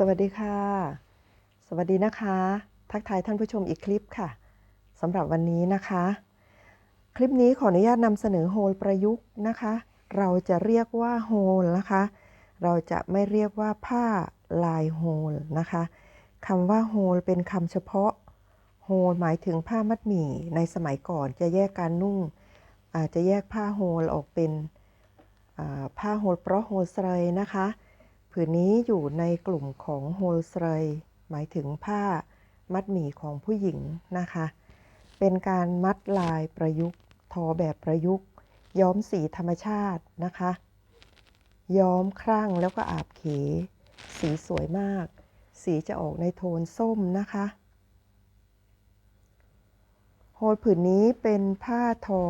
สวัสดีค่ะ สวัสดีนะคะ ทักทายท่านผู้ชมอีกคลิปค่ะสำหรับวันนี้นะคะ คลิปนี้ขออนุญาตนำเสนอโฮลประยุกต์นะคะ เราจะเรียกว่าโฮลนะคะ เราจะไม่เรียกว่าผ้าลายโฮลนะคะคำว่าโฮลเป็นคำเฉพาะโฮลหมายถึงผ้ามัดหมี่ในสมัยก่อนจะแยกการนุ่ง อาจจะแยกผ้าโฮลออกเป็นผ้าโฮลเปราะโฮลสไลนะคะ ผืนนี้อยู่ในกลุ่มของโฮลสไลหมายถึงผ้ามัดหมี่ของผู้หญิงนะคะ เป็นการมัดลายประยุกต์ ทอแบบประยุกต์ ย้อมสีธรรมชาตินะคะ ย้อมครั่งแล้วก็อาบเข สีสวยมาก สีจะออกในโทนส้มนะคะโฮลผืนนี้เป็นผ้าทอ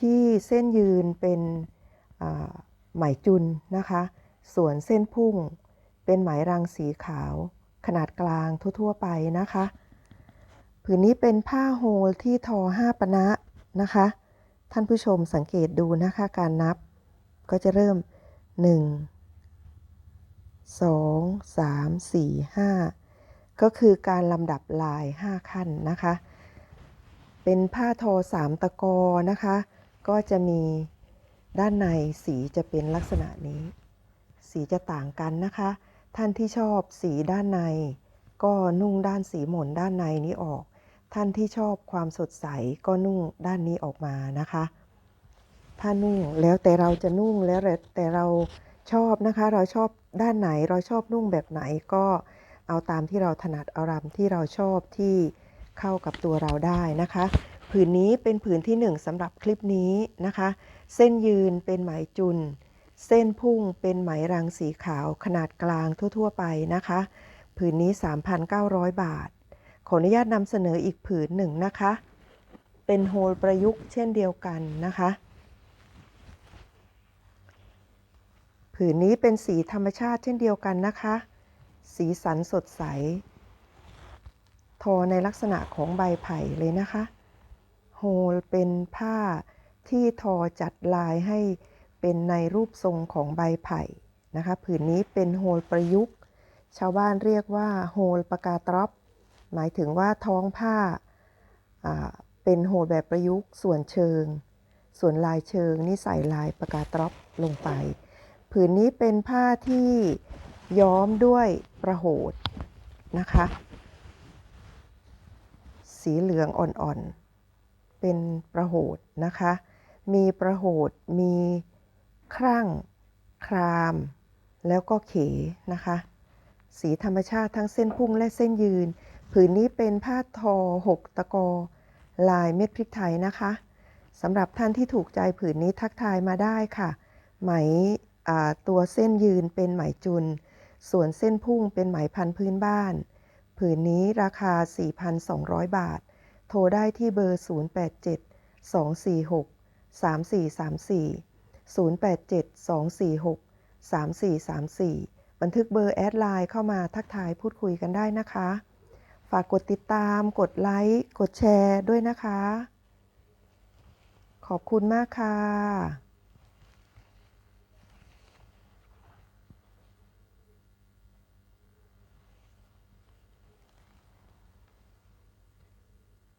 ที่เส้นยืนเป็นไหมจุนนะคะ ส่วนเส้นพุ่ง เป็นไหมรังสีขาว ขนาดกลางทั่ว ๆ ไปนะคะ ผืนนี้เป็นผ้าโฮลที่ทอ5ปณะนะคะ ท่านผู้ชมสังเกตดูนะคะการนับ ก็จะเริ่ม 1 2 3 4 5 ก็คือการลำดับลาย 5 ขั้นนะคะ เป็นผ้าทอ 3 ตะกอนะคะ ก็จะมีด้านในสีจะเป็นลักษณะนี้ สีจะต่างกันนะคะ ท่านที่ชอบสีด้านใน ก็นุ่งด้านสีหม่นด้านในนี้ออก ท่านที่ชอบความสดใสก็นุ่งด้านนี้ออกมานะคะ ถ้านุ่งแล้วแต่เราจะนุ่งแล้วแต่เราชอบนะคะ เราชอบด้านไหนเราชอบนุ่งแบบไหนก็เอาตามที่เราถนัดอารำที่เราชอบที่เข้ากับตัวเราได้นะคะ ผืนนี้เป็นผืนที่หนึ่งสำหรับคลิปนี้นะคะ เส้นยืนเป็นไหมจุน เส้นพุ่งเป็นไหมรังสีขาวขนาดกลางทั่ว ๆ ไปนะคะ ผืนนี้ 3,900 บาท ขออนุญาตนำเสนออีกผืนหนึ่งนะคะ เป็นโฮลประยุกต์เช่นเดียวกันนะคะ ผืนนี้เป็นสีธรรมชาติเช่นเดียวกันนะคะ สีสันสดใส ทอในลักษณะของใบไผ่เลยนะคะ โฮลเป็นผ้าที่ทอจัดลายให้ เป็นในรูปทรงของใบไผ่นะคะ ผืนนี้เป็นโฮลประยุกต์ ชาวบ้านเรียกว่าโฮลปากาตรอปหมายถึงว่าท้องผ้าเป็นโฮลแบบประยุกต์ส่วนเชิง ส่วนลายเชิงนี่ใส่ลายปากาตรอปลงไป ผืนนี้เป็นผ้าที่ย้อมด้วยประโหดนะคะ สีเหลืองอ่อนๆ เป็นประโหดนะคะ มีประโหดมี ครั่ง คราม แล้วก็เขนะคะ สีธรรมชาติทั้งเส้นพุ่งและเส้นยืน ผืนนี้เป็นผ้าทอ6ตะกอ ลายเม็ดพริกไทยนะคะสำหรับท่านที่ถูกใจผืนนี้ทักทายมาได้ค่ะ ไหมตัวเส้นยืนเป็นไหมจุน ส่วนเส้นพุ่งเป็นไหมพันพื้นบ้าน ผืนนี้ราคา 4,200 บาท โทรได้ที่เบอร์ 087 246 3434 087 246 3434 บันทึกเบอร์แอดไลน์เข้ามาทักทายพูดคุยกันได้นะคะ ฝากกดติดตาม กดไลค์ กดแชร์ด้วยนะคะ ขอบคุณมากค่ะ